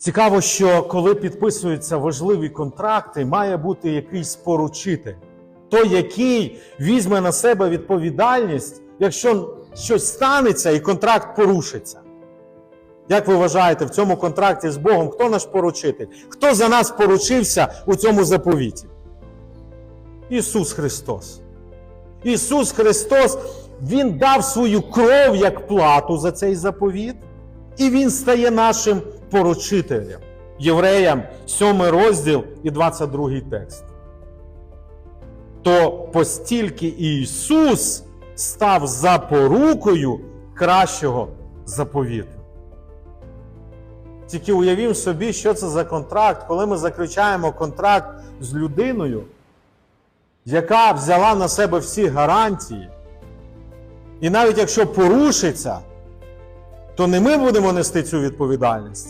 Цікаво, що коли підписуються важливі контракти, має бути якийсь поручитель, той, який візьме на себе відповідальність, якщо щось станеться і контракт порушиться. Як ви вважаєте, в цьому контракті з Богом хто наш поручитель? Хто за нас поручився у цьому заповіті? Ісус Христос. Ісус Христос, Він дав свою кров як плату за цей заповіт, і Він стає нашим поручителем. Євреям 7 розділ і 22 текст. То постільки Ісус став запорукою кращого заповіту. Тільки уявімо собі, що це за контракт, коли ми заключаємо контракт з людиною, яка взяла на себе всі гарантії. І навіть якщо порушиться, то не ми будемо нести цю відповідальність,